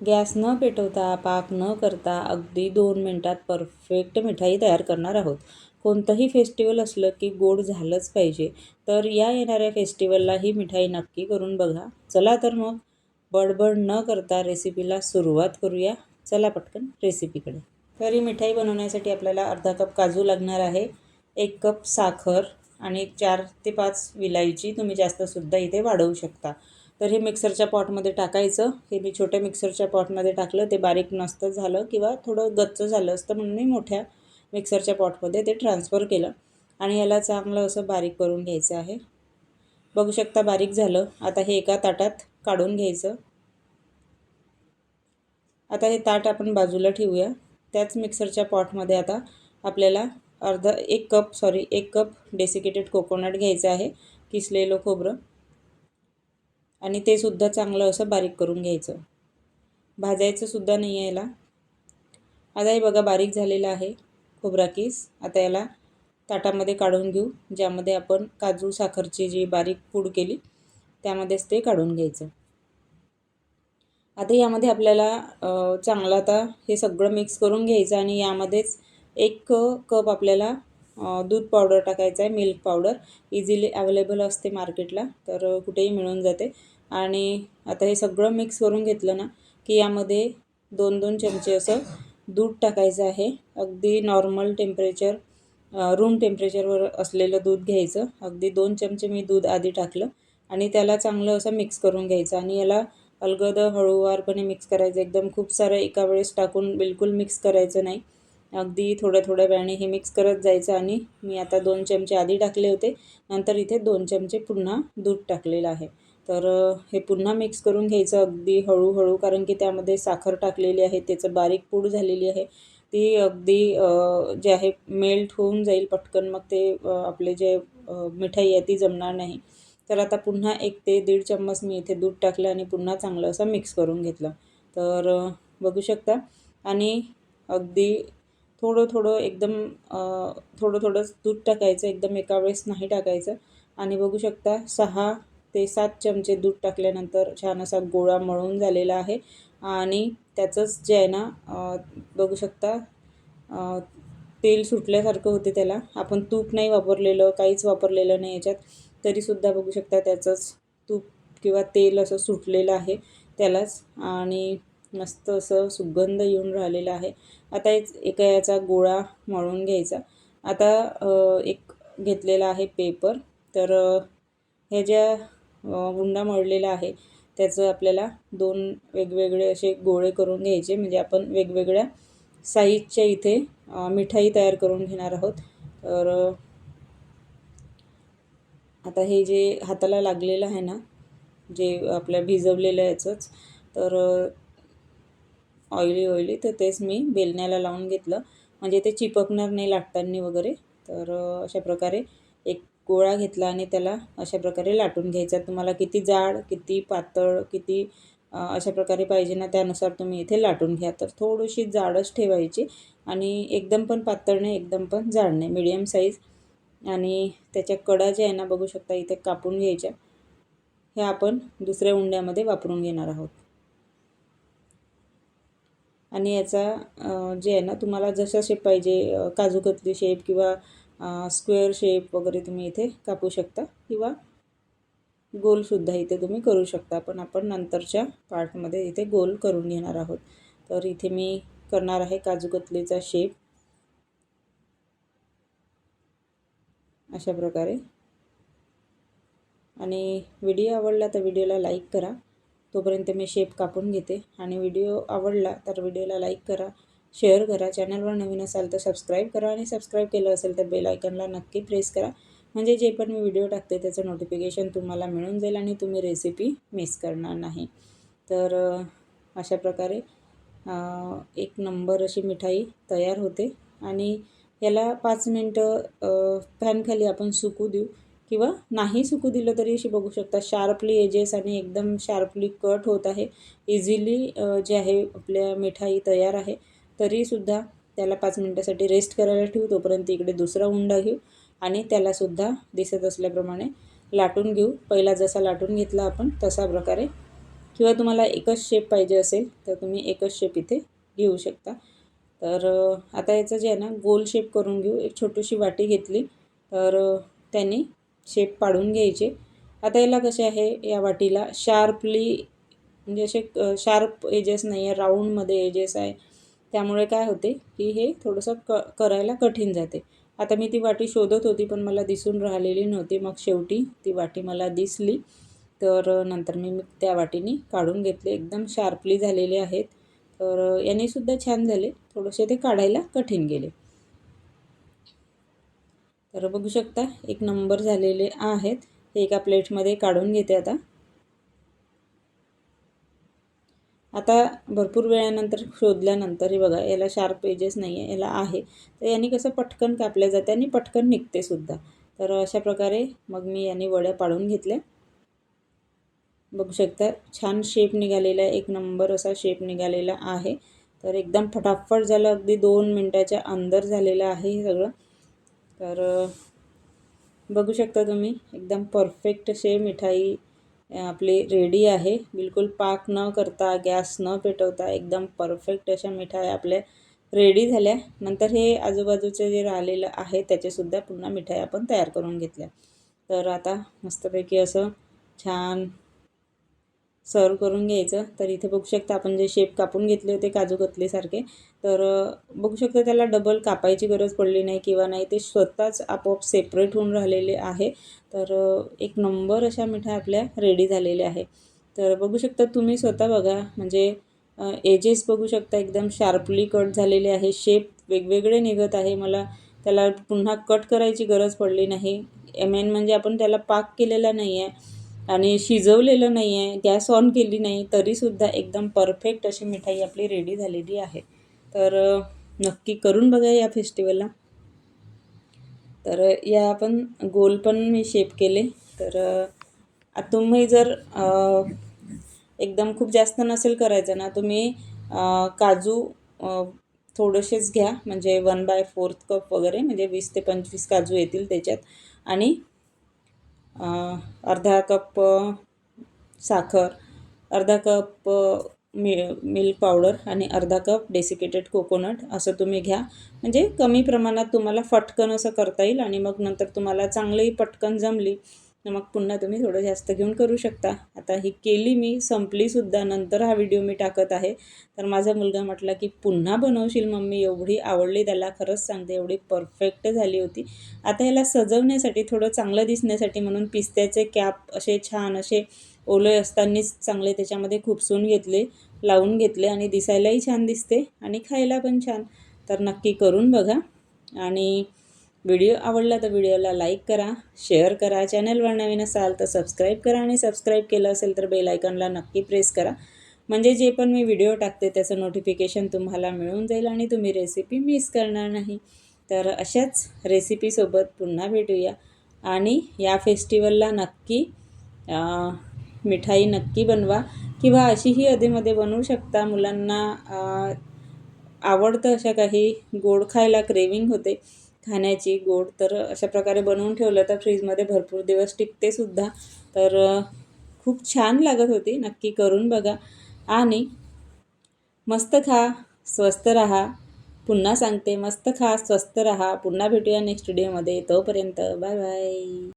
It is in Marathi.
गॅस न पेटवता पाक न करता अगदी दोन मिनटात परफेक्ट मिठाई तयार करणार आहोत. कोणतंही फेस्टिवल असलं की गोड झालंच पाहिजे. तर या येणाऱ्या फेस्टिवलला ही मिठाई नक्की करून बघा. चला तर मग बडबड न करता रेसिपीला सुरुवात करूया. चला पटकन रेसिपीकडे. तर ही मिठाई बनवण्यासाठी आपल्याला अर्धा कप काजू लागणार आहे एक कप साखर आणि चार ते पाच विलायची तुम्ही जास्तसुद्धा इथे वाढवू शकता. तर हे मिक्सरच्या पॉटमध्ये टाकायचं. हे मी छोट्या मिक्सरच्या पॉटमध्ये टाकलं. ते बारीक नसतं झालं किंवा थोडं गच्च झालं असतं म्हणून मी मोठ्या मिक्सरच्या पॉटमध्ये ते ट्रान्सफर केलं. आणि याला चांगलं असं बारीक करून घ्यायचं आहे. बघू शकता बारीक झालं. आता हे एका ताटात काढून घ्यायचं. आता हे ताट आपण बाजूला ठेवूया. त्याच मिक्सरच्या पॉटमध्ये आता आपल्याला अर्धा एक कप सॉरी एक कप डेसिकेटेड कोकोनट घ्यायचं आहे. किसलेलं खोबरं. आणि ते सुद्धा चांगलं असं बारीक करून घ्यायचं. भाजायचं सुद्धा नाही आहे याला. आता हे बघा बारीक झालेलं आहे खोबरा किस. आता याला ताटामध्ये काढून घेऊ ज्यामध्ये आपण काजू साखरची जी बारीक पूड केली त्यामध्येच ते काढून घ्यायचं. आता यामध्ये आपल्याला चांगलं आता हे सगळं मिक्स करून घ्यायचं आणि यामध्येच एक कप आपल्याला दूध पावडर टाकायचं आहे मिल्क पावडर इझिली अवेलेबल असते मार्केटला तर कुठेही मिळून जाते. आणि आता हे सगळं मिक्स करून घेतलं ना की यामध्ये दोन दोन चमचे असं दूध टाकायचं आहे. अगदी नॉर्मल टेम्परेचर रूम टेम्परेचरवर असलेलं दूध घ्यायचं. अगदी दोन चमचे मी दूध आधी टाकलं आणि त्याला चांगलं असं मिक्स करून घ्यायचं आणि याला अलगद हळूवारपणे मिक्स करायचं. एकदम खूप सारं एका वेळेस टाकून बिलकुल मिक्स करायचं नाही. अगदी थोड्या थोड्या वेळाने हे मिक्स करत जायचं आणि मी आता दोन चमचे आधी टाकले होते. नंतर इथे दोन चमचे पुन्हा दूध टाकलेलं आहे. तर हे पुन्हा मिक्स करून घ्यायचं अगदी हळूहळू कारण की त्यामध्ये साखर टाकलेली आहे त्याचं बारीक पूड झालेली आहे. ती अगदी जे आहे मेल्ट होऊन जाईल पटकन मग ते आपले जे मिठाई आहे ती जमणार नाही. तर आता पुन्हा एक ते दीड चम्मच मी इथे दूध टाकलं आणि पुन्हा चांगलं असं मिक्स करून घेतलं. तर बघू शकता. आणि अगदी थोडं थोडं एकदम थोडं थोडंच दूध टाकायचं एकदम एका वेळेस नाही टाकायचं. आणि बघू शकता सहा ते सात चमचे दूध टाकल्यानंतर छान असा गोळा मळून झालेला आहे. आणि त्याचंच जे आहे ना बघू शकता तेल सुटल्यासारखं होते त्याला. आपण तूप नाही वापरलेलं काहीच वापरलेलं नाही याच्यात. तरीसुद्धा बघू शकता त्याचंच तूप किंवा तेल असं सुटलेलं आहे त्यालाच. आणि मस्त असं सुगंध येऊन राहिलेला आहे. आता एक एका याचा गोळा मळून घ्यायचा. आता एक घेतलेला आहे पेपर. तर ह्या हुंडा मळलेला आहे. त्याचं आपल्याला दोन वेगवेगळे असे गोळे करून घ्यायचे. म्हणजे आपण वेगवेगळ्या साईजच्या इथे मिठाई तयार करून घेणार आहोत. तर आता हे जे हाताला लागलेलं आहे ना जे आपल्या भिजवलेलं याचंच तर ऑइली ऑइली तर तेच मी बेलण्याला लावून घेतलं. म्हणजे ते चिपकणार नाही लाटताना वगैरे. तर अशा प्रकारे एक गोळा घेतला आणि त्याला अशा प्रकारे लाटून घ्यायचा. तुम्हाला किती जाड किती पातळ किती अशा प्रकारे पाहिजे ना त्यानुसार तुम्ही इथे लाटून घ्या. तर थोडीशी जाडच ठेवायची आणि एकदम पण पातळ नाही एकदम पण जाड नाही. Medium size. आणि त्याच्या कडा जे आहे ना बघू शकता इथे कापून घ्यायच्या. ह्या आपण दुसऱ्या उंड्यामध्ये वापरून घेणार आहोत. आणि याचा जे आहे ना तुम्हाला जसा शेप पाहिजे काजूकतली शेप किंवा स्क्वेअर शेप वगैरे तुम्ही इथे कापू शकता किंवा गोलसुद्धा इथे तुम्ही करू शकता. पण आपण नंतरच्या पार्टमध्ये इथे गोल करून घेणार आहोत. तर इथे मी करणार आहे काजूकतलीचा शेप अशा प्रकारे. आणि व्हिडिओ आवडला तर व्हिडिओला लाईक करा. तोपर्यंत मी शेप कापून घेते. आणि व्हिडिओ आवडला तर व्हिडिओला लाईक करा. शेअर करा. चॅनलवर नवीन असाल तर सबस्क्राईब करा आणि सबस्क्राईब केलं असेल तर बेल आयकनला नक्की प्रेस करा. म्हणजे जे पण मी व्हिडिओ टाकते त्याचं नोटिफिकेशन तुम्हाला मिळून जाईल आणि तुम्ही रेसिपी मिस करणार नाही. तर अशा प्रकारे एक नंबर अशी मिठाई तयार होते. आणि याला पाच मिनटं पॅनखाली आपण सुकू देऊ. किंवा नाही सुकू दिलं तरी अशी बघू शकता शार्पली एजेस आणि एकदम शार्पली कट होत आहे. इझिली जे आहे आपल्या मिठाई तयार आहे. तरीसुद्धा त्याला पाच मिनटासाठी रेस्ट करायला ठेवू. तोपर्यंत इकडे दुसरा उंडा घेऊ आणि त्यालासुद्धा दिसत असल्याप्रमाणे लाटून घेऊ. पहिला जसा लाटून घेतला आपण तसा प्रकारे. किंवा तुम्हाला एकच शेप पाहिजे असेल तर तुम्ही एकच शेप इथे घेऊ शकता. तर आता याचं जे आहे ना गोल शेप करून घेऊ. एक छोटीशी वाटी घेतली तर त्यांनी शेप पाडून घ्यायचे. आता याला कसे आहे या वाटीला शार्पली म्हणजे असे शार्प एजेस नाही आहे राऊंडमध्ये एजेस आहे. त्यामुळे काय होते की हे थोडंसं क करायला कठीण जाते. आता मी ती वाटी शोधत होती पण मला दिसून राहिलेली नव्हती. मग शेवटी ती वाटी मला दिसली. तर नंतर मी त्या वाटीने काढून घेतले. एकदम शार्पली झालेले आहेत. तर यानेसुद्धा छान झाले. थोडेसे ते काढायला कठीण गेले. तर बघू शकता एक नंबर झालेले आहेत. हे एका प्लेटमध्ये काढून घेते आता. आता भरपूर वेळानंतर शोधल्यानंतर हे बघा याला शार्प एजेस नाही आहे याला आहे. तर यांनी कसं पटकन कापल्या जाते आणि पटकन निघते सुद्धा. तर अशा प्रकारे मग मी याने वड्या पाडून घेतल्या. बघू शकता छान शेप निघालेला आहे. एक नंबर असा शेप निघालेला आहे. तर एकदम फटाफट झालं अगदी दोन मिनटाच्या अंदर झालेलं आहे हे सगळं. तर बघू शकता तुम्ही एकदम परफेक्ट असे मिठाई आपली रेडी आहे. बिलकुल पाक न करता गॅस न पेटवता एकदम परफेक्ट अशा मिठाया आपल्या रेडी झाल्या. नंतर हे आजूबाजूचे जे राहिलेलं आहे त्याचेसुद्धा पुन्हा मिठाई आपण तयार करून घेतल्या. तर आता मस्तपैकी असं छान सर्व करून घ्यायचं. तर इथे बघू शकता आपण जे शेप कापून घेतले होते काजू कतलीसारखे तर बघू शकता त्याला डबल कापायची गरज पडली नाही किंवा नाही. ते स्वतःच आपोआप सेपरेट होऊन राहिलेले आहे. तर एक नंबर अशा मिठा आपल्या रेडी झालेल्या आहे. तर बघू शकता तुम्ही स्वतः बघा. म्हणजे एजेस बघू शकता एकदम शार्पली कट झालेले आहे. शेप वेगवेगळे निघत आहे. मला त्याला पुन्हा कट करायची गरज पडली नाही. मेन म्हणजे आपण त्याला पाक केलेला नाही आहे आणि शिजवलेलं नाही आहे गॅस ऑन केली नाही तरीसुद्धा एकदम परफेक्ट अशी मिठाई आपली रेडी झालेली आहे. तर नक्की करून बघा या फेस्टिवलला तर या आपण गोल पण मी शेप केले. तर तुम्ही जर एकदम खूप जास्त नसेल करायचं ना तुम्ही काजू थोडेसेच घ्या. म्हणजे वन बाय फोर्थ कप वगैरे म्हणजे वीस ते पंचवीस काजू येतील त्याच्यात. आणि अर्धा कप साखर अर्धा कप मि मिल्क पावडर आणि अर्धा कप डेसिकेटेड कोकोनट असं तुम्ही घ्या. म्हणजे कमी प्रमाणात तुम्हाला फटकन असं करता येईल आणि मग नंतर तुम्हाला चांगली पटकन जमली. मग पुन्हा तुम्ही थोडं जास्त घेऊन करू शकता. आता ही केली मी संपलीसुद्धा नंतर हा व्हिडिओ मी टाकत आहे. तर माझा मुलगा म्हटला की पुन्हा बनवशील मम्मी? एवढी आवडली त्याला. खरंच सांगते एवढी परफेक्ट झाली होती. आता ह्याला सजवण्यासाठी थोडं चांगलं दिसण्यासाठी म्हणून पिस्त्याचे कॅप असे छान असे ओले असतानाच चांगले त्याच्यामध्ये खुपसून घेतले लावून घेतले आणि दिसायलाही छान दिसते आणि खायला पण छान. तर नक्की करून बघा. आणि व्हिडिओ आवडला तर व्हिडिओला लाईक करा शेअर करा चॅनलवर नवीन असाल तर सबस्क्राईब करा आणि सबस्क्राईब केलं असेल तर बेल आयकॉनला नक्की प्रेस करा. म्हणजे जे पण मी व्हिडिओ टाकते त्याचं नोटिफिकेशन तुम्हाला मिळून जाईल आणि तुम्ही रेसिपी मिस करणार नाही. तर अशाच रेसिपीसोबत पुन्हा भेटूया. आणि या फेस्टिवलला नक्की मिठाई नक्की बनवा किंवा अशीही अधेमध्ये बनवू शकता. मुलांना आवडतं अशा काही गोड खायला क्रेविंग होते. खाण्याची गोड तर अशा प्रकारे बनवून ठेवलं तर फ्रीजमध्ये भरपूर दिवस टिकते सुद्धा. तर खूप छान लागत होती. नक्की करून बघा. आणि मस्त खा स्वस्त राहा. पुन्हा सांगते मस्त खा स्वस्त राहा. पुन्हा भेटूया नेक्स्ट व्हिडिओमध्ये तोपर्यंत बाय बाय